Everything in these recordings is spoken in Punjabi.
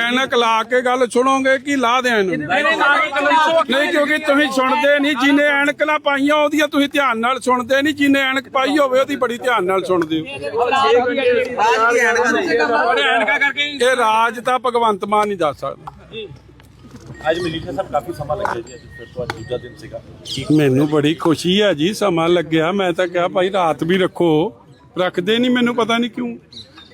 ਐਨਕ ਲਾ ਕੇ ਗੱਲ ਸੁਣੋਗੇ ਕਿ ਲਾ ਦੇਣ ਨੂੰ ਨਹੀਂ ਕਿਉਂਕਿ ਤੁਸੀਂ ਸੁਣਦੇ ਨਹੀਂ ਜਿਨੇ ਐਨਕ ਨਾ ਪਾਈਆਂ ਉਹਦੀਆਂ ਤੁਸੀਂ ਧਿਆਨ ਨਾਲ ਸੁਣਦੇ ਨਹੀਂ। ਜਿਨੇ ਐਨਕ ਪਾਈ ਹੋਵੇ ਉਹਦੀ ਬੜੀ ਧਿਆਨ ਨਾਲ ਸੁਣਦੇ ਹੋ। ਇਹ ਰਾਜ ਤਾਂ ਭਗਵੰਤ ਮਾਨ ਨਹੀਂ ਦੱਸ ਸਕਦਾ। ਅੱਜ ਮਲੀਸ਼ਾ ਸਾਹਿਬ ਕਾਫੀ ਸਮਾਂ ਲੱਗਿਆ ਜੀ ਅੱਜ ਫਿਰ ਤੋਂ ਅੱਜ ਦੂਜਾ ਦਿਨ ਸੀਗਾ। ਮੈਨੂੰ ਬੜੀ ਖੁਸ਼ੀ ਹੈ ਜੀ ਸਮਾਂ ਲੱਗਿਆ। ਮੈਂ ਤਾਂ ਕਿਹਾ ਭਾਈ ਰਾਤ ਵੀ ਰੱਖੋ। ਰੱਖਦੇ ਨਹੀਂ ਮੈਨੂੰ ਪਤਾ ਨਹੀਂ ਕਿਉਂ।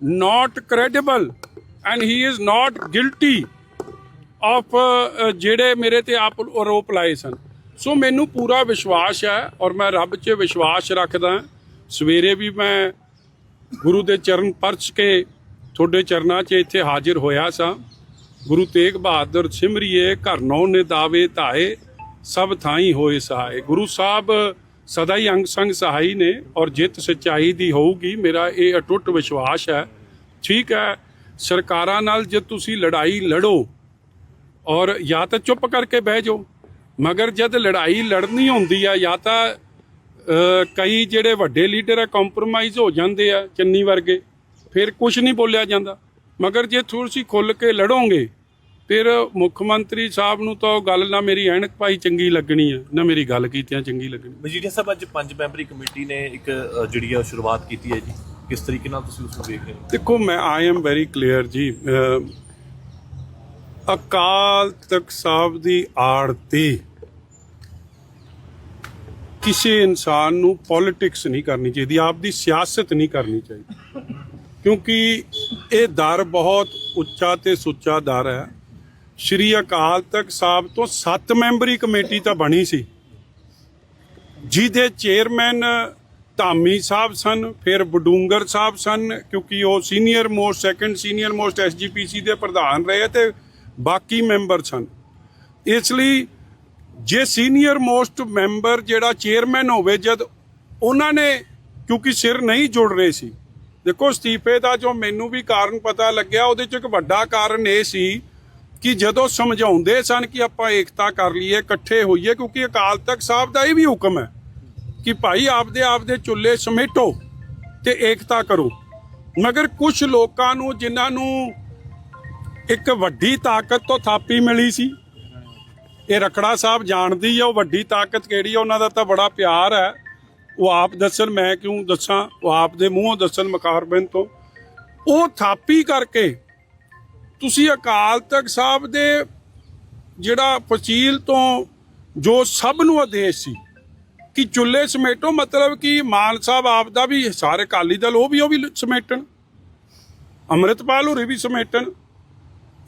not credible, and he is not guilty of uh, ਜਿਹੜੇ ਮੇਰੇ ਤੇ ਆਪ ਆਰੋਪ ਲਾਏ ਸਨ। ਸੋ ਮੈਨੂੰ ਪੂਰਾ ਵਿਸ਼ਵਾਸ ਹੈ ਔਰ ਮੈਂ ਰੱਬ 'ਚ ਵਿਸ਼ਵਾਸ ਰੱਖਦਾ ਸਵੇਰੇ ਵੀ ਮੈਂ ਗੁਰੂ ਦੇ ਚਰਨ ਪਰਚ ਕੇ ਤੁਹਾਡੇ ਚਰਨਾਂ 'ਚ ਇੱਥੇ ਹਾਜ਼ਰ ਹੋਇਆ ਸਾਂ। ਗੁਰੂ ਤੇਗ ਬਹਾਦਰ ਸਿਮਰਿਏ ਘਰ ਨੌ ਨੇ ਦਾਵੇ ਧਾਏ ਸਭ ਥਾਈ ਹੋਏ ਸਹਾਏ। ਗੁਰੂ ਸਾਹਿਬ ਸਦਾ ਹੀ ਅੰਗ ਸੰਗ ਸਹਾਈ ਨੇ ਔਰ ਜਿੱਤ ਸੱਚਾਈ ਦੀ ਹੋਊਗੀ, ਮੇਰਾ ਇਹ ਅਟੁੱਟ ਵਿਸ਼ਵਾਸ ਹੈ। ਠੀਕ ਹੈ, ਸਰਕਾਰਾਂ ਨਾਲ ਜੇ ਤੁਸੀਂ ਲੜਾਈ ਲੜੋ ਔਰ ਜਾਂ ਤਾਂ ਚੁੱਪ ਕਰਕੇ ਬਹਿ ਜਾਓ, ਮਗਰ ਜਦ ਲੜਾਈ ਲੜਨੀ ਹੁੰਦੀ ਆ, ਜਾਂ ਤਾਂ ਕਈ ਜਿਹੜੇ ਵੱਡੇ ਲੀਡਰ ਆ ਕੰਪਰੋਮਾਈਜ਼ ਹੋ ਜਾਂਦੇ ਆ ਚੰਨੀ ਵਰਗੇ, ਫਿਰ ਕੁਝ ਨਹੀਂ ਬੋਲਿਆ ਜਾਂਦਾ। ਮਗਰ ਜੇ ਤੁਸੀਂ ਖੁੱਲ ਕੇ ਲੜੋਗੇ ਫਿਰ ਮੁੱਖ ਮੰਤਰੀ ਸਾਹਿਬ ਨੂੰ ਤਾਂ ਉਹ ਗੱਲ ਨਾ ਮੇਰੀ ਐਨਕ ਪਾਈ ਚੰਗੀ ਲੱਗਣੀ ਆ ਨਾ ਮੇਰੀ ਗੱਲ ਕੀਤਿਆਂ ਚੰਗੀ ਲੱਗਣੀ। ਮਜੀਠੀਆ ਸਾਹਿਬ ਅੱਜ ਪੰਜ ਮੈਂਬਰੀ ਕਮੇਟੀ ਨੇ ਇੱਕ ਜਿਹੜੀ ਆ ਸ਼ੁਰੂਆਤ ਕੀਤੀ ਹੈ ਜੀ। ਕਿਸ ਤਰੀਕੇ ਨਾਲ ਤੁਸੀਂ ਉਸ ਨੂੰ ਵੇਖ ਰਹੇ ਹੋ? ਦੇਖੋ ਮੈਂ ਆਈ ਐਮ ਵੈਰੀ ਕਲੀਅਰ ਜੀ ਅਕਾਲ ਤਖਤ ਸਾਹਿਬ ਦੀ ਆੜ ਤੇ ਕਿਸੇ ਇਨਸਾਨ ਨੂੰ ਪੋਲਿਟਿਕਸ ਨਹੀਂ ਕਰਨੀ ਚਾਹੀਦੀ ਆਪ ਦੀ ਸਿਆਸਤ ਨਹੀਂ ਕਰਨੀ ਚਾਹੀਦੀ। ਕਿਉਂਕਿ ਇਹ ਦਰ ਬਹੁਤ ਉੱਚਾ ਤੇ ਸੁੱਚਾ ਦਰ ਹੈ। ਸ਼੍ਰੀ ਅਕਾਲ ਤਖਤ ਸਾਹਿਬ ਤੋਂ 7 ਮੈਂਬਰੀ ਕਮੇਟੀ ਤਾਂ ਬਣੀ ਸੀ। ਜਿਹਦੇ ਚੇਅਰਮੈਨ ਧਾਮੀ ਸਾਹਿਬ ਸਨ, ਫਿਰ ਬਡੂੰਗਰ ਸਾਹਿਬ ਸਨ, ਕਿਉਂਕਿ ਉਹ senior most, second senior most SGPC ਦੇ ਪ੍ਰਧਾਨ ਰਹੇ ਤੇ ਬਾਕੀ ਮੈਂਬਰ ਸਨ। ਇਸ ਲਈ ਜੇ ਸੀਨੀਅਰ ਮੋਸਟ ਮੈਂਬਰ ਜਿਹੜਾ ਚੇਅਰਮੈਨ ਹੋਵੇ, ਜਦ ਉਹਨਾਂ ਨੇ, ਕਿਉਂਕਿ ਸਿਰ ਨਹੀਂ ਜੁੜ ਰਹੇ ਸੀ। ਦੇਖੋ, ਅਸਤੀਫੇ ਦਾ ਜੋ ਮੈਨੂੰ ਵੀ ਕਾਰਨ ਪਤਾ ਲੱਗਿਆ, ਉਹਦੇ ਚ ਇੱਕ ਵੱਡਾ ਕਾਰਨ ਇਹ ਸੀ ਕਿ ਜਦੋਂ ਸਮਝਾਉਂਦੇ ਸਨ ਕਿ ਆਪਾਂ ਏਕਤਾ ਕਰ ਲਈਏ, ਇਕੱਠੇ ਹੋਈਏ, ਕਿਉਂਕਿ ਅਕਾਲ ਤਖਤ ਸਾਹਿਬ ਦਾ ਇਹ ਵੀ ਹੁਕਮ ਹੈ ਕਿ ਭਾਈ ਆਪਦੇ ਆਪਦੇ ਚੁੱਲ੍ਹੇ ਸਮੇਟੋ ਤੇ ਏਕਤਾ ਕਰੋ। ਮਗਰ ਕੁਝ ਲੋਕਾਂ ਨੂੰ, ਜਿਨ੍ਹਾਂ ਨੂੰ ਇੱਕ ਵੱਡੀ ਤਾਕਤ ਤੋਂ ਥਾਪੀ ਮਿਲੀ ਸੀ, ਇਹ ਰਖੜਾ ਸਾਹਿਬ ਜਾਣਦੀ ਹੈ ਉਹ ਵੱਡੀ ਤਾਕਤ ਕਿਹੜੀ ਆ, ਉਹਨਾਂ ਦਾ ਤਾਂ ਬੜਾ ਪਿਆਰ ਹੈ। ਉਹ ਆਪ ਦੱਸਣ, ਮੈਂ ਕਿਉਂ ਦੱਸਾਂ? ਉਹ ਆਪ ਦੇ ਮੂੰਹੋਂ ਦੱਸਣ ਮਕਾਰਬਨ ਤੋਂ। ਉਹ ਥਾਪੀ ਕਰਕੇ ਤੁਸੀਂ ਅਕਾਲ ਤਖਤ ਸਾਹਿਬ ਦੇ ਜਿਹੜਾ ਫਸੀਲ ਤੋਂ ਜੋ ਸਭ ਨੂੰ ਆਦੇਸ਼ ਸੀ ਕਿ ਚੁੱਲ੍ਹੇ ਸਮੇਟੋ, ਮਤਲਬ ਕਿ ਮਾਨ ਸਾਹਿਬ ਆਪ ਦਾ ਵੀ, ਸਾਰੇ ਅਕਾਲੀ ਦਲ ਉਹ ਵੀ ਉਹ ਵੀ ਸਮੇਟਣ, ਅੰਮ੍ਰਿਤਪਾਲ ਹੋਰੀ ਵੀ ਸਮੇਟਣ,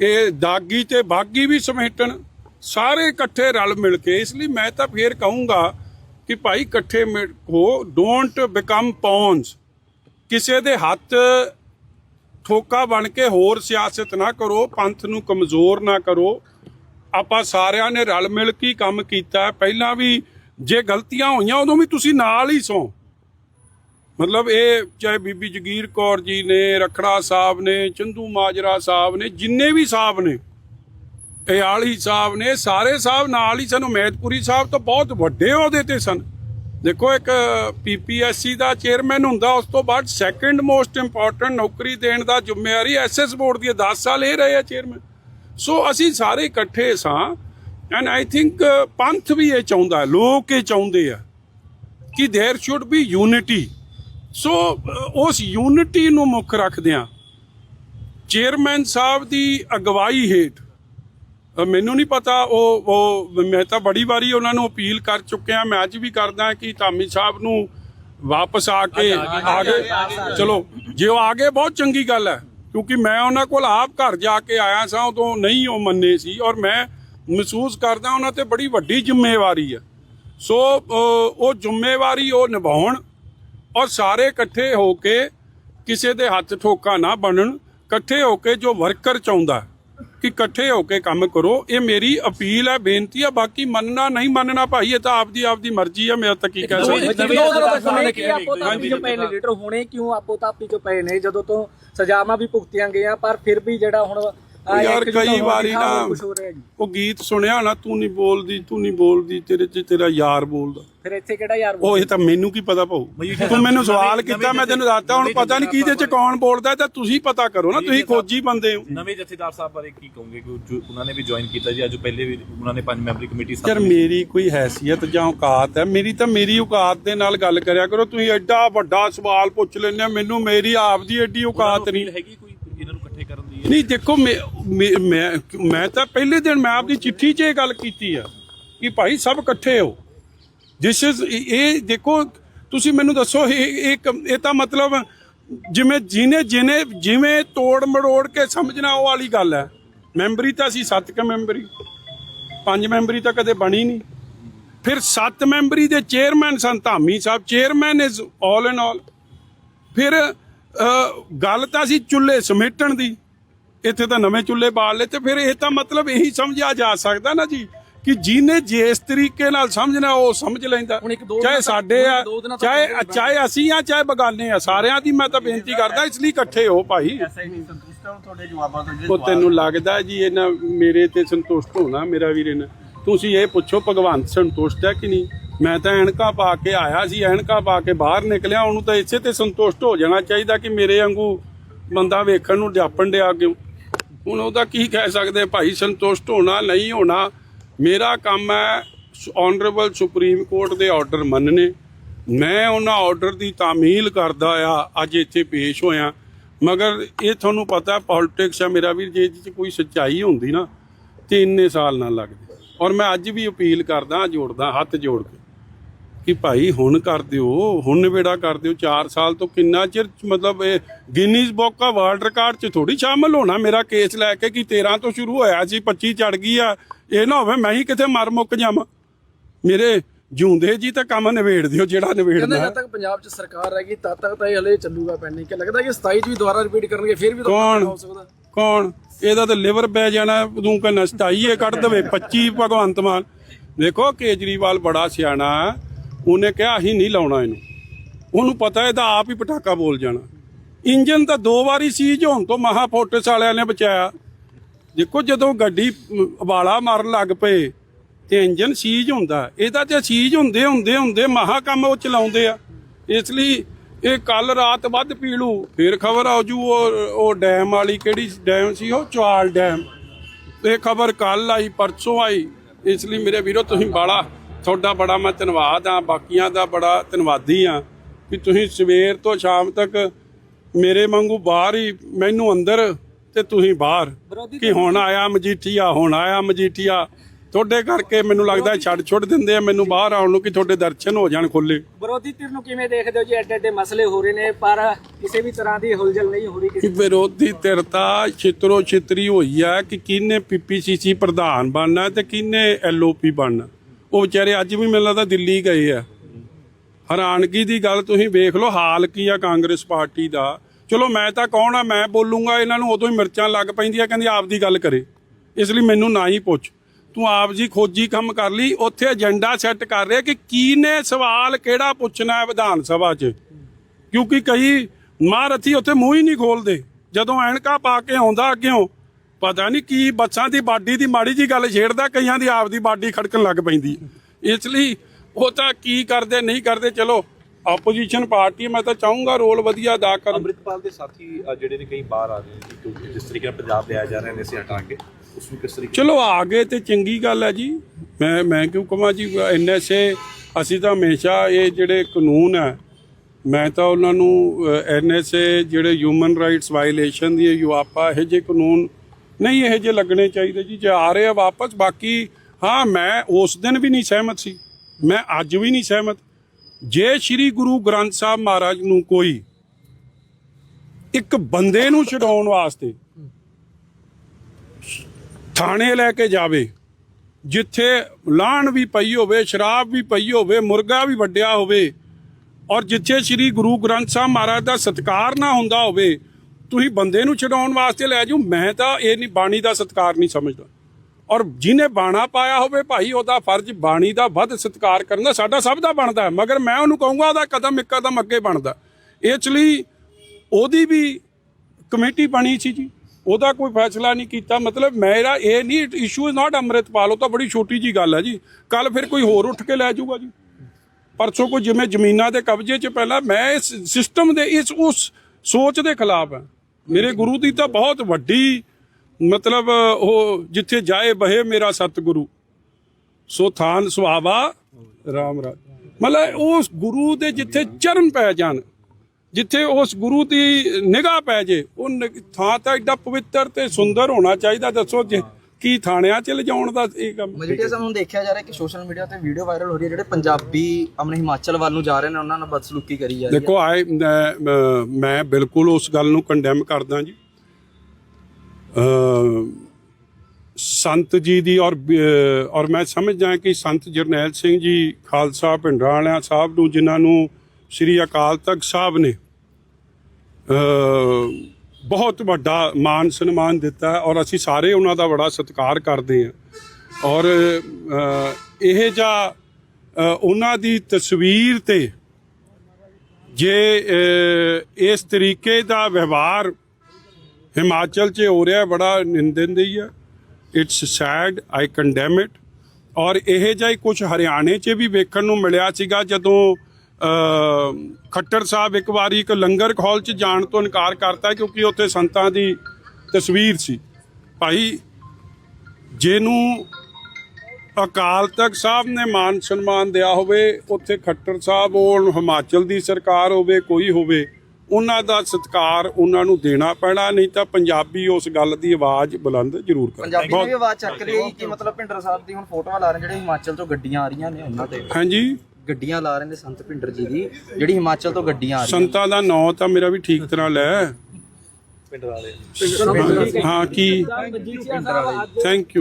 ਇਹ ਦਾਗੀ ਤੇ ਬਾਗੀ ਵੀ ਸਮੇਟਣ, ਸਾਰੇ ਇਕੱਠੇ ਰਲ ਮਿਲ ਕੇ, ਇਸ ਲਈ ਮੈਂ ਤਾਂ ਫੇਰ ਕਹੂੰਗਾ ਕਿ ਭਾਈ ਇਕੱਠੇ ਮਿਲ- ਹੋ ਡੋਂਟ ਬਿਕਮ ਪੌਨਸ ਕਿਸੇ ਦੇ ਹੱਥ ਠੋਕਾ ਬਣ ਕੇ ਹੋਰ ਸਿਆਸਤ ਨਾ ਕਰੋ, ਪੰਥ ਨੂੰ ਕਮਜ਼ੋਰ ਨਾ ਕਰੋ। ਆਪਾਂ ਸਾਰਿਆਂ ਨੇ ਰਲ ਮਿਲ ਕੇ ਕੰਮ ਕੀਤਾ ਪਹਿਲਾਂ ਵੀ ਜੇ ਗਲਤੀਆਂ ਹੋਈਆਂ, ਉਦੋਂ ਵੀ ਤੁਸੀਂ ਨਾਲ ਹੀ ਸੋ। ਮਤਲਬ ਇਹ ਚਾਹੇ ਬੀਬੀ ਜਗੀਰ ਕੌਰ ਜੀ ਨੇ, ਰਖੜਾ ਸਾਹਿਬ ਨੇ, ਚੰਦੂ ਮਾਜਰਾ ਸਾਹਿਬ ਨੇ, ਜਿੰਨੇ ਵੀ ਸਾਹਿਬ ਨੇ, ਇਹ ਸਾਹਿਬ ਨੇ ਸਾਰੇ ਸਾਹਿਬ ਨਾਲ ਹੀ ਸਨ। ਮੈਦਪੁਰੀ ਸਾਹਿਬ ਤੋਂ ਬਹੁਤ ਵੱਡੇ ਅਹੁਦੇ ਤੇ ਸਨ। ਦੇਖੋ ਇੱਕ ਪੀਪੀਐਸਸੀ ਦਾ ਚੇਅਰਮੈਨ ਹੁੰਦਾ ਉਸ ਤੋਂ ਬਾਅਦ ਸੈਕੰਡ ਮੋਸਟ ਇੰਪੋਰਟੈਂਟ ਨੌਕਰੀ ਦੇਣ ਦਾ ਜ਼ਿੰਮੇਵਾਰੀ ਐਸਐਸ ਬੋਰਡ ਦੀ ਹੈ। 10 ਸਾਲ ਇਹ ਰਹੇ ਆ ਚੇਅਰਮੈਨ ਸੋ ਅਸੀਂ ਸਾਰੇ ਇਕੱਠੇ ਸਾਂ ਐਂਡ ਆਈ ਥਿੰਕ ਪੰਥ ਵੀ ਇਹ ਚਾਹੁੰਦਾ ਹੈ, ਲੋਕ ਇਹ ਚਾਹੁੰਦੇ ਆ ਕਿ there should be unity so ਅ, ਉਸ ਯੂਨਿਟੀ ਨੂੰ ਮੁੱਖ ਰੱਖਦਿਆਂ ਚੇਅਰਮੈਨ ਸਾਹਿਬ ਦੀ ਅਗਵਾਈ ਹੇਠ ਅ, ਮੈਨੂੰ ਨਹੀਂ ਪਤਾ ਉਹ ਉਹ ਮੈਂ ਤਾਂ ਬੜੀ ਵਾਰੀ ਉਹਨਾਂ ਨੂੰ ਅਪੀਲ ਕਰ ਚੁੱਕਿਆ ਮੈਂ ਅੱਜ ਵੀ ਕਰਦਾ ਕਿ ਧਾਮੀ ਸਾਹਿਬ ਨੂੰ ਵਾਪਸ ਆ ਕੇ ਆ ਗਏ ਚਲੋ ਜੇ ਉਹ ਆ ਗਏ ਬਹੁਤ ਚੰਗੀ ਗੱਲ ਹੈ ਕਿਉਂਕਿ ਮੈਂ ਉਹਨਾਂ ਕੋਲ ਆਪ ਘਰ ਜਾ ਕੇ ਆਇਆ ਸਾਂ ਉਦੋਂ ਨਹੀਂ ਉਹ ਮੰਨੇ ਸੀ ਔਰ ਮੈਂ ਮਹਿਸੂਸ ਕਰਦਾ ਉਹਨਾਂ ਤੇ ਬੜੀ ਵੱਡੀ ਜ਼ਿੰਮੇਵਾਰੀ ਹੈ। ਸੋ ਉਹ ਜ਼ਿੰਮੇਵਾਰੀ ਉਹ ਨਿਭਾਉਣ ਔਰ ਸਾਰੇ ਇਕੱਠੇ ਹੋ ਕੇ ਕਿਸੇ ਦੇ ਹੱਥ ਠੋਕਾ ਨਾ ਬਣਨ ਇਕੱਠੇ ਹੋ ਕੇ ਜੋ ਵਰਕਰ ਚਾਹੁੰਦਾ ਕਿ ਇਕੱਠੇ ਹੋ ਕੇ ਕੰਮ ਕਰੋ ਇਹ ਮੇਰੀ ਅਪੀਲ ਹੈ ਬੇਨਤੀ ਹੈ ਬਾਕੀ ਮੰਨਣਾ ਨਹੀਂ ਮੰਨਣਾ ਭਾਈ ਇਹ ਤਾਂ ਆਪਦੀ ਆਪਦੀ ਮਰਜ਼ੀ ਹੈ ਮੈਂ ਤਾਂ ਕੀ ਕਹਿ ਸਕਦਾ। ਆਪੋ ਹੋਣੇ ਕਿਉਂ ਆਪੋ ਤਾਪੀ ਚੋਂ ਪਏ ਨੇ ਜਦੋਂ ਤੋਂ ਸਜ਼ਾਵਾਂ ਵੀ ਭੁਗਤੀਆਂ ਗਈਆਂ ਪਰ ਫਿਰ ਵੀ ਜਿਹੜਾ ਹੁਣ ਉਹ ਯਾਰ ਕਈ ਵਾਰੀ ਨਾ ਉਹ ਕੁਛ ਹੋ ਰਿਹਾ ਜੀ। ਉਹ ਗੀਤ ਸੁਣਿਆ ਨਾ ਤੂੰ ਨਹੀਂ ਬੋਲਦੀ ਤੂੰ ਨਹੀਂ ਬੋਲਦੀ ਤੇਰੇ ਚ ਤੇਰਾ ਯਾਰ ਬੋਲਦਾ। ਫਿਰ ਇੱਥੇ ਕਿਹੜਾ ਯਾਰ ਉਹ ਇਹ ਤਾਂ ਮੈਨੂੰ ਕੀ ਪਤਾ ਭਾਊ? ਤੂੰ ਮੈਨੂੰ ਸਵਾਲ ਕੀਤਾ ਮੈਂ ਤੈਨੂੰ ਦੱਸਤਾ ਹੁਣ ਪਤਾ ਨਹੀਂ ਕਿਹਦੇ ਚ ਕੌਣ ਬੋਲਦਾ ਤਾਂ ਤੁਸੀਂ ਪਤਾ ਕਰੋ ਨਾ ਤੁਸੀਂ ਖੋਜੀ ਬੰਦੇ ਹੋ। ਨਵੇਂ ਜਥੇਦਾਰ ਸਾਹਿਬ ਬਾਰੇ ਕੀ ਕਹੋਗੇ? ਕਿ ਉਹਨਾਂ ਨੇ ਵੀ ਜੁਆਇਨ ਕੀਤਾ ਜੀ ਅੱਜ ਪਹਿਲੇ ਵੀ ਉਹਨਾਂ ਨੇ ਪੰਜ ਮੈਂਬਰੀ ਕਮੇਟੀ ਯਾਰ ਮੇਰੀ ਕੋਈ ਹੈਸੀਅਤ ਜਾਂ ਔਕਾਤ ਹੈ ਮੇਰੀ ਤਾਂ ਮੇਰੀ ਔਕਾਤ ਦੇ ਨਾਲ ਗੱਲ ਕਰਿਆ ਕਰੋ ਤੁਸੀਂ ਐਡਾ ਵੱਡਾ ਸਵਾਲ ਪੁੱਛ ਲੈਂਦੇ ਹੋ ਮੈਨੂੰ ਮੇਰੀ ਆਪ ਦੀ ਐਡੀ ਔਕਾਤ ਨਹੀਂ। ਹੈਗੀ ਕੋਈ ਇਹਨਾਂ ਨੂੰ ਇਕੱਠੇ ਕਰਨ ਦੀ ਨਹੀਂ, ਦੇਖੋ, ਮੈਂ ਮੈਂ- ਮੈਂ ਤਾਂ ਪਹਿਲੇ ਦਿਨ ਮੈਂ ਆਪਦੀ ਚਿੱਠੀ 'ਚ ਇਹ ਗੱਲ ਕੀਤੀ ਆ ਕਿ ਭਾਈ ਸਭ ਇਕੱਠੇ ਹੋ। ਜਿਸ ਇਜ਼ ਇਹ ਦੇਖੋ, ਤੁਸੀਂ ਮੈਨੂੰ ਦੱਸੋ, ਇਹ ਇਹ ਕੰਮ- ਇਹ ਤਾਂ ਮਤਲਬ ਜਿਵੇਂ ਜਿਹਨੇ ਜਿਹਨੇ ਜਿਵੇਂ ਤੋੜ ਮਰੋੜ ਕੇ ਸਮਝਣਾ ਉਹ ਵਾਲੀ ਗੱਲ ਹੈ। ਮੈਂਬਰੀ ਤਾਂ ਸੀ ਸੱਤ ਕ ਮੈਂਬਰੀ ਪੰਜ ਮੈਂਬਰੀ ਤਾਂ ਕਦੇ ਬਣੀ ਨਹੀਂ। ਫਿਰ ਸੱਤ ਮੈਂਬਰੀ ਦੇ chairman son Dhami Sahib. Chairman is all in all ਫਿਰ ਗੱਲ ਤਾਂ ਸੀ ਚੁੱਲ੍ਹੇ ਸਮੇਟਣ ਦੀ। ਇੱਥੇ ਤਾਂ ਨਵੇਂ ਚੁੱਲ੍ਹੇ ਬਾਲ ਲਏ ਤੇ ਫਿਰ ਇਹ ਤਾਂ ਮਤਲਬ ਇਹੀ ਸਮਝਿਆ ਜਾ ਸਕਦਾ ਨਾ ਜੀ ਕਿ ਜਿਹਨੇ ਜਿਸ ਤਰੀਕੇ ਨਾਲ ਸਮਝਣਾ ਉਹ ਸਮਝ ਲੈਂਦਾ। ਚਾਹੇ ਸਾਡੇ ਆ ਚਾਹੇ। ਚਾਹੇ ਅਸੀਂ ਆ ਚਾਹੇ ਬਗਾਨੇ ਆ ਸਾਰਿਆਂ ਦੀ ਮੈਂ ਤਾਂ ਬੇਨਤੀ ਕਰਦਾ ਇਸ ਲਈ ਇਕੱਠੇ ਹੋ ਭਾਈ। ਉਹ ਤੈਨੂੰ ਲੱਗਦਾ ਜੀ ਇਹਨਾਂ ਮੇਰੇ ਤੇ ਸੰਤੁਸ਼ਟ ਹੋਣਾ ਮੇਰਾ ਵੀਰ ਇਹਨਾਂ ਤੁਸੀਂ ਇਹ ਪੁੱਛੋ ਭਗਵੰਤ ਸੰਤੁਸ਼ਟ ਹੈ ਕਿ ਨਹੀਂ? ਮੈਂ ਤਾਂ ਐਨਕਾਂ ਪਾ ਕੇ ਆਇਆ ਸੀ ਐਨਕਾਂ ਪਾ ਕੇ ਬਾਹਰ ਨਿਕਲਿਆ ਉਹਨੂੰ ਤਾਂ ਇਸੇ ਤੇ ਸੰਤੁਸ਼ਟ ਹੋ ਜਾਣਾ ਚਾਹੀਦਾ ਕਿ ਮੇਰੇ ਵਾਂਗੂ ਬੰਦਾ ਵੇਖਣ ਨੂੰ ਜਾਪਣ ਡਿਆ ਕਿਉਂ? ਹੁਣ ਉਹਦਾ ਕੀ ਕਹਿ ਸਕਦੇ ਭਾਈ ਸੰਤੁਸ਼ਟ ਹੋਣਾ, ਨਹੀਂ ਹੋਣਾ, ਮੇਰਾ ਕੰਮ ਹੈ ਆਨਰੇਬਲ ਸੁਪਰੀਮ ਕੋਰਟ ਦੇ ਆਰਡਰ ਮੰਨਣੇ। ਮੈਂ ਉਹਨਾਂ ਆਰਡਰ ਦੀ ਤਾਮੀਲ ਕਰਦਾ ਆ, ਅੱਜ ਇੱਥੇ ਪੇਸ਼ ਹੋਇਆ। ਮਗਰ ਇਹ ਤੁਹਾਨੂੰ ਪਤਾ ਪੋਲਿਟਿਕਸ ਆ, ਮੇਰਾ ਵੀ ਜੇ 'ਚ ਕੋਈ ਸੱਚਾਈ ਹੁੰਦੀ ਨਾ, ਤੇ ਇੰਨੇ ਸਾਲ ਨਾ ਲੱਗਦੇ। ਔਰ ਮੈਂ ਅੱਜ ਵੀ ਅਪੀਲ ਕਰਦਾ, ਜੋੜਦਾ, ਹੱਥ ਜੋੜ ਕੇ। ਕਿ ਭਾਈ ਹੁਣ ਕਰ ਦਿਓ ਹੁਣ ਨਿਬੇੜਾ ਕਰ ਦਿਓ 4 ਸਾਲ ਤੋਂ ਕਿੰਨਾ ਚਿਰ ਮਤਲਬ ਇਹ Guinness book of world record 'ਚ ਥੋੜੀ ਸ਼ਾਮਲ ਹੋਣਾ ਮੇਰਾ ਕੇਸ ਲੈ ਕੇ ਕਿ 13 ਤੋਂ ਸ਼ੁਰੂ ਹੋਇਆ ਸੀ 25 ਚੜ ਗਈ ਆ ਇਹ ਨਾ ਹੋਵੇ ਮੈਂ ਹੀ ਕਿਤੇ ਮਰ ਮੁੱਕ ਜਾਵਾਂ। ਮੇਰੇ ਜਿਉਂਦੇ ਜੀ ਤਾਂ ਕੰਮ ਨਿਬੇੜ ਦਿਓ ਜਿਹੜਾ ਨਿਬੇੜਨਾ। ਜਦ ਤੱਕ ਪੰਜਾਬ 'ਚ ਸਰਕਾਰ ਹੈਗੀ ਤਦ ਤੱਕ ਤਾਂ ਇਹ ਹਲੇ ਚੱਲੂਗਾ ਪੈਂਡਿੰਗ ਕਿ ਲੱਗਦਾ ਕਿ 27 'ਚ ਵੀ ਦੁਬਾਰਾ ਰਿਪੀਟ ਕਰਨਗੇ ਫਿਰ ਵੀ ਤਾਂ ਕੌਣ? ਹੋ ਸਕਦਾ। ਕੌਣ? ਇਹਦਾ ਤਾਂ ਲਿਵਰ ਪੈ ਜਾਣਾ ਤੂੰ ਕਹਿੰਦਾ 27 ਇਹ ਕੱਢ ਦੇਵੇ 25 ਭਗਵੰਤ ਮਾਨ। ਦੇਖੋ ਕੇਜਰੀਵਾਲ ਬੜਾ ਸਿਆਣਾ। ਉਹਨੇ ਕਿਹਾ, ਅਸੀਂ ਨਹੀਂ ਲਾਉਣਾ ਇਹਨੂੰ। ਉਹਨੂੰ ਪਤਾ ਇਹਦਾ ਆਪ ਹੀ ਪਟਾਕਾ ਬੋਲ ਜਾਣਾ। ਇੰਜਨ ਤਾਂ ਦੋ ਵਾਰੀ ਸੀਜ ਹੋਣ ਤੋਂ ਮਹਾ ਫੋਰਟਿਸ ਵਾਲਿਆਂ ਨੇ ਬਚਾਇਆ। ਦੇਖੋ, ਜਦੋਂ ਗੱਡੀ ਵਾਲਾ ਮਾਰਨ ਲੱਗ ਪਏ, ਤੇ ਇੰਜਨ ਸੀਜ ਹੁੰਦਾ। ਇਹਦਾ ਤੇ ਸੀਜ ਹੁੰਦੇ ਹੁੰਦੇ ਹੁੰਦੇ ਮਹਾ ਕੰਮ ਉਹ ਚਲਾਉਂਦੇ ਆ। ਇਸ ਲਈ ਇਹ ਕੱਲ ਰਾਤ ਵੱਧ ਪੀਲੂ ਫਿਰ ਖਬਰ ਆਉ ਜੂ ਉਹ ਉਹ ਡੈਮ ਵਾਲੀ ਕਿਹੜੀ ਡੈਮ ਸੀ, ਉਹ ਚਵਾਲ ਡੈਮ। ਇਹ ਖਬਰ ਕੱਲ ਆਈ, ਪਰਸੋਂ ਆਈ। ਇਸ ਲਈ ਮੇਰੇ ਵੀਰੋ, ਤੁਸੀਂ ਬਾਲਾ ਤੁਹਾਡਾ ਬੜਾ ਮੈਂ ਧੰਨਵਾਦ ਆ ਬਾਕੀਆਂ ਦਾ ਬੜਾ ਧੰਨਵਾਦੀ ਆ ਕਿ ਤੁਸੀਂ ਸਵੇਰ ਤੋਂ ਸ਼ਾਮ ਤੱਕ ਮੇਰੇ ਵਾਂਗੂ ਬਾਹਰ ਹੀ ਮੈਨੂੰ ਅੰਦਰ ਤੇ ਤੁਸੀਂ ਬਾਹਰ। ਕਿ ਹੁਣ ਆਇਆ ਮਜੀਠੀਆ ਹੁਣ ਆਇਆ ਮਜੀਠੀਆ। ਤੁਹਾਡੇ ਕਰਕੇ ਮੈਨੂੰ ਲੱਗਦਾ ਛੱਡ ਛੁੱਟ ਦਿੰਦੇ ਆ ਮੈਨੂੰ ਬਾਹਰ ਆਉਣ ਨੂੰ ਕਿ ਤੁਹਾਡੇ ਦਰਸ਼ਨ ਹੋ ਜਾਣ ਖੁੱਲੇ ਵਿਰੋਧੀ ਧਿਰ ਨੂੰ ਕਿਵੇਂ ਦੇਖਦੇ ਹੋ ਜੀ? ਐਡੇ ਐਡੇ ਮਸਲੇ ਹੋ ਰਹੇ ਨੇ ਪਰ ਕਿਸੇ ਵੀ ਤਰ੍ਹਾਂ ਦੀ ਹੁਲਜਲ ਨਹੀਂ ਹੋ ਰਹੀ ਕਿਸੇ ਵਿਰੋਧੀ ਧਿਰ ਤਾਂ ਛਿਤਰੋ ਛਿਤਰੀ ਹੋਈ ਆ ਕਿ ਕਿਹਨੇ ਪੀਪੀਸੀਸੀ ਪ੍ਰਧਾਨ ਬਣਨਾ ਤੇ ਕਿਹਨੇ ਐਲਓਪੀ ਬਣਨਾ। ਉਹ ਵਿਚਾਰੇ ਅੱਜ ਵੀ ਮੈਨੂੰ ਲੱਗਦਾ ਦਿੱਲੀ ਗਏ ਆ। ਹੈਰਾਨਗੀ ਦੀ ਗੱਲ ਤੁਸੀਂ ਵੇਖ ਲਓ, ਹਾਲ ਕੀ ਆ ਕਾਂਗਰਸ ਪਾਰਟੀ ਦਾ। ਚਲੋ ਮੈਂ ਤਾਂ ਕੌਣ ਆ? ਮੈਂ ਬੋਲੂੰਗਾ, ਇਹਨਾਂ ਨੂੰ ਉਦੋਂ ਹੀ ਮਿਰਚਾਂ ਲੱਗ ਪੈਂਦੀਆਂ, ਕਹਿੰਦੀ ਆਪਦੀ ਗੱਲ ਕਰੇ। ਇਸ ਲਈ ਮੈਨੂੰ ਨਾ ਹੀ ਪੁੱਛ। ਤੂੰ ਆਪ ਜੀ ਖੋਜੀ ਕੰਮ ਕਰ ਲਈ, ਉੱਥੇ ਏਜੰਡਾ ਸੈੱਟ ਕਰ ਰਿਹਾ ਕਿ ਕੀ ਨੇ ਸਵਾਲ ਕਿਹੜਾ ਪੁੱਛਣਾ ਹੈ ਵਿਧਾਨ ਸਭਾ 'ਚ? ਕਿਉਂਕਿ ਕਈ ਮਹਾਰਥੀ ਉੱਥੇ ਮੂੰਹ ਹੀ ਨਹੀਂ ਖੋਲਦੇ। ਜਦੋਂ ਐਨਕਾ ਪਾ ਕੇ ਆਉਂਦਾ ਅੱਗਿਓਂ ਪਤਾ ਨਹੀਂ ਕੀ ਬੱਸਾਂ ਦੀ ਬਾਡੀ ਦੀ ਮਾੜੀ ਜੀ ਗੱਲ ਛੇੜਦਾ ਕਈਆਂ ਦੀ ਆਪਦੀ ਬਾਡੀ ਖੜਕਣ ਲੱਗ ਪੈਂਦੀ ਇਸ ਲਈ ਉਹ ਤਾਂ ਕੀ ਕਰਦੇ ਨਹੀਂ ਕਰਦੇ ਚਲੋ ਆਪੋਜੀਸ਼ਨ ਪਾਰਟੀ ਮੈਂ ਤਾਂ ਚਾਹੂੰਗਾ ਰੋਲ ਵਧੀਆ ਅਦਾ ਕਰਨ। ਅੰਮ੍ਰਿਤਪਾਲ ਦੇ ਸਾਥੀ ਅ, ਜਿਹੜੇ ਨੇ ਕਈ ਬਾਹਰ ਆ ਗਏ ਨੇ ਕਿਉਂਕਿ ਜਿਸ ਤਰੀਕੇ ਨਾਲ ਪੰਜਾਬ ਲਿਆ ਜਾ ਰਿਹਾ ਨੇ ਸੇ ਹਟਾ ਕੇ ਉਸ ਨੂੰ ਕਿਸ ਤਰੀਕੇ ਚਲੋ ਆ ਗਏ ਤੇ ਚੰਗੀ ਗੱਲ ਹੈ ਜੀ। ਮੈਂ ਮੈਂ ਕਿਉਂ ਕਹਾਂ ਜੀ ਐਨਐਸਏ ਅਸੀਂ ਤਾਂ ਹਮੇਸ਼ਾ ਇਹ ਜਿਹੜੇ ਕਾਨੂੰਨ ਹੈ ਮੈਂ ਤਾਂ ਉਹਨਾਂ ਨੂੰ ਐਨਐਸਏ ਜਿਹੜੇ ਹਿਊਮਨ ਰਾਈਟਸ ਵਾਇਲੇਸ਼ਨ ਦੀ ਯੂਆਪਾ ਇਹ ਜੇ ਕਾਨੂੰਨ ਨਹੀਂ, ਇਹ ਜੇ ਲੱਗਣੇ ਚਾਹੀਦੇ ਜੀ, ਜੇ ਆ ਰਹੇ ਆ ਵਾਪਸ, ਬਾਕੀ, ਹਾਂ, ਮੈਂ ਉਸ ਦਿਨ ਵੀ ਨਹੀਂ ਸਹਿਮਤ ਸੀ। ਮੈਂ ਅੱਜ ਵੀ ਨਹੀਂ ਸਹਿਮਤ। ਜੇ ਸ੍ਰੀ ਗੁਰੂ ਗ੍ਰੰਥ ਸਾਹਿਬ ਮਹਾਰਾਜ ਨੂੰ ਕੋਈ ਇੱਕ ਬੰਦੇ ਨੂੰ ਛਡਾਉਣ ਵਾਸਤੇ ਥਾਣੇ ਲੈ ਕੇ ਜਾਵੇ, ਜਿੱਥੇ ਲਾਣ ਵੀ ਪਈ ਹੋਵੇ, ਸ਼ਰਾਬ ਵੀ ਪਈ ਹੋਵੇ, ਮੁਰਗਾ ਵੀ ਵੱਡਿਆ ਹੋਵੇ, ਔਰ ਜਿੱਥੇ ਸ੍ਰੀ ਗੁਰੂ ਗ੍ਰੰਥ ਸਾਹਿਬ ਮਹਾਰਾਜ ਦਾ ਸਤਕਾਰ ਨਾ ਹੁੰਦਾ ਹੋਵੇ ਤੁਸੀਂ ਬੰਦੇ ਨੂੰ ਛਡਾਉਣ ਵਾਸਤੇ ਲੈ ਜਾਓ, ਮੈਂ ਤਾਂ ਇਹ ਨਹੀਂ, ਬਾਣੀ ਦਾ ਸਤਕਾਰ ਨਹੀਂ ਸਮਝਦਾ। ਔਰ ਜਿਹਨੇ ਬਾਣਾ ਪਾਇਆ ਹੋਵੇ, ਭਾਈ ਉਹਦਾ ਫਰਜ਼ ਬਾਣੀ ਦਾ ਵੱਧ ਸਤਕਾਰ ਦਾ ਸਾਡਾ ਸਭ ਦਾ ਬਣਦਾ ਹੈ। ਮਗਰ ਮੈਂ ਉਹਨੂੰ ਕਹੂੰਗਾ, ਉਹਦਾ ਕਦਮ ਇੱਕ ਕਦਮ ਅੱਗੇ ਬਣਦਾ ਇਸ ਲਈ ਉਹਦੀ ਵੀ ਕਮੇਟੀ ਬਣੀ ਸੀ ਜੀ। ਉਹਦਾ ਕੋਈ ਫੈਸਲਾ ਨਹੀਂ ਕੀਤਾ। ਮਤਲਬ ਮੇਰਾ ਇਹ ਨਹੀਂ ਇਸ਼ੂ ਇਜ਼ ਨਾਟ ਅੰਮ੍ਰਿਤਪਾਲ, ਉਹ ਤਾਂ ਬੜੀ ਛੋਟੀ ਜੀ ਗੱਲ ਹੈ ਜੀ। ਕੱਲ ਫਿਰ ਕੋਈ ਹੋਰ ਉੱਠ ਕੇ ਲੈ ਜਾਊਗਾ ਜੀ। ਪਰਸੋਂ ਕੋਈ ਜਿਵੇਂ ਜ਼ਮੀਨਾਂ ਦੇ ਕਬਜ਼ੇ 'ਚ ਪਹਿਲਾਂ ਮੈਂ ਇਸ ਸਿਸਟਮ ਦੇ, ਇਸ, ਉਸ ਸੋਚ ਦੇ ਖਿਲਾਫ ਹਾਂ। ਮੇਰੇ ਗੁਰੂ ਦੀ ਤਾਂ ਬਹੁਤ ਵੱਡੀ ਮਤਲਬ ਉਹ ਜਿੱਥੇ ਜਾਏ ਬਹੇ ਮੇਰਾ ਸਤਿਗੁਰੂ। ਸੋ ਥਾਨ ਸੁਹਾਵਾ, ਰਾਮ ਰਾਜ। ਮਤਲਬ ਉਸ ਗੁਰੂ ਦੇ ਜਿੱਥੇ ਚਰਨ ਪੈ ਜਾਣ, ਜਿੱਥੇ ਉਸ ਗੁਰੂ ਦੀ ਨਿਗਾਹ ਪੈ ਜੇ, ਉਹ ਨਿਗ- ਥਾਂ ਤਾਂ ਐਡਾ ਪਵਿੱਤਰ ਤੇ ਸੁੰਦਰ ਹੋਣਾ ਚਾਹੀਦਾ, ਦੱਸੋ ਜੇ ਕੀ ਥਾਣਿਆਂ 'ਚ ਲਿਜਾਉਣ ਦਾ ਇਹ ਕੰਮ? ਮਜੀਠੀਆ ਸਾਹਿਬ ਨੂੰ ਦੇਖਿਆ ਜਾ ਰਿਹਾ ਕਿ ਸੋਸ਼ਲ ਮੀਡੀਆ ਤੇ ਵੀਡੀਓ ਵਾਇਰਲ ਹੋ ਰਹੀ ਹੈ ਜਿਹੜੇ ਪੰਜਾਬੀ ਆਪਣੇ ਹਿਮਾਚਲ ਵੱਲ ਨੂੰ ਜਾ ਰਹੇ ਨੇ ਉਹਨਾਂ ਨਾਲ ਬਦਸਲੂਕੀ ਕਰੀ ਜਾ ਰਹੀ ਹੈ। ਦੇਖੋ ਆਏ ਮੈਂ- ਬਿਲਕੁਲ ਉਸ ਗੱਲ ਨੂੰ ਕੰਡੈਮ ਕਰਦਾ ਜੀ। ਅ ਸੰਤ ਜੀ ਦੀ ਔਰ ਔਰ ਮੈਂ ਸਮਝਦਾ ਕਿ ਸੰਤ ਜਰਨੈਲ ਸਿੰਘ ਜੀ ਖਾਲਸਾ ਵਾਲਿਆਂ ਸਾਹਿਬ ਨੂੰ ਜਿਨ੍ਹਾਂ ਨੂੰ ਸ੍ਰੀ ਅਕਾਲ ਤਖਤ ਸਾਹਿਬ ਨੇ ਅ ਬਹੁਤ ਵੱਡਾ ਮਾਨ ਸਨਮਾਨ ਦਿੱਤਾ ਔਰ ਅਸੀਂ ਸਾਰੇ ਉਹਨਾਂ ਦਾ ਬੜਾ ਸਤਿਕਾਰ ਕਰਦੇ ਹਾਂ। ਔਰ ਇਹ ਜਿਹਾ ਉਹਨਾਂ ਦੀ ਤਸਵੀਰ ਤੇ ਜੇ ਇਸ ਤਰੀਕੇ ਦਾ ਵਿਵਹਾਰ ਹਿਮਾਚਲ 'ਚ ਹੋ ਰਿਹਾ, ਬੜਾ ਨਿੰਦਨਦਈ ਹੈ it's sad I condemn it ਔਰ ਇਹ ਜਿਹਾ ਹੀ ਕੁਝ ਹਰਿਆਣੇ 'ਚ ਵੀ ਵੇਖਣ ਨੂੰ ਮਿਲਿਆ ਸੀਗਾ ਜਦੋਂ ਖੱਟਰ ਸਾਹਿਬ ਇੱਕ ਵਾਰੀ ਇੱਕ ਲੰਗਰ ਹਾਲ 'ਚ ਜਾਣ ਤੋਂ ਇਨਕਾਰ ਕਰਤਾ ਕਿਉਂਕਿ ਉੱਥੇ ਸੰਤਾਂ ਦੀ ਤਸਵੀਰ ਸੀ। ਭਾਈ ਜਿਹਨੂੰ ਅਕਾਲ ਤਖਤ ਸਾਹਿਬ ਨੇ ਮਾਨ ਸਨਮਾਨ ਦਿਆ ਹੋਵੇ ਉੱਥੇ ਖੱਟਰ ਸਾਹਿਬ ਹੋਣ ਹਿਮਾਚਲ ਦੀ ਸਰਕਾਰ ਹੋਵੇ ਕੋਈ ਹੋਵੇ ਉਹਨਾਂ ਦਾ ਸਤਿਕਾਰ ਉਹਨਾਂ ਨੂੰ ਦੇਣਾ ਪੈਣਾ ਨਹੀਂ ਤਾਂ ਪੰਜਾਬੀ ਉਸ ਗੱਲ ਦੀ ਆਵਾਜ਼ ਬੁਲੰਦ ਜ਼ਰੂਰ ਕਰ। ਪੰਜਾਬੀ ਵੀ ਆਵਾਜ਼ ਚੱਕ ਰਹੀ ਕਿ ਮਤਲਬ ਭਿੰਡਰ ਸਾਹਿਬ ਦੀ ਹੁਣ ਫੋਟੋਆਂ ਲਾ ਰਹੇ ਜਿਹੜੇ ਹਿਮਾਚਲ ਤੋਂ ਗੱਡੀਆਂ ਆ ਰਹੀਆਂ ਨੇ ਉਹਨਾਂ ਤੇ। ਹਾਂਜੀ। ਗੱਡੀਆਂ ਲਾ ਰਹੇ ਨੇ ਸੰਤ ਭਿੰਡਰ ਜੀ ਦੀ ਜਿਹੜੀ ਹਿਮਾਚਲ ਤੋਂ ਗੱਡੀਆਂ ਆ ਰਹੀਆਂ ਸੰਤਾਂ ਦਾ ਨਾਂ ਤਾਂ ਮੇਰਾ ਵੀ ਠੀਕ ਤਰ੍ਹਾਂ ਲੈ। ਪਿੰਡ ਵਾਲੇ। ਹਾਂ ਕੀ? Thank you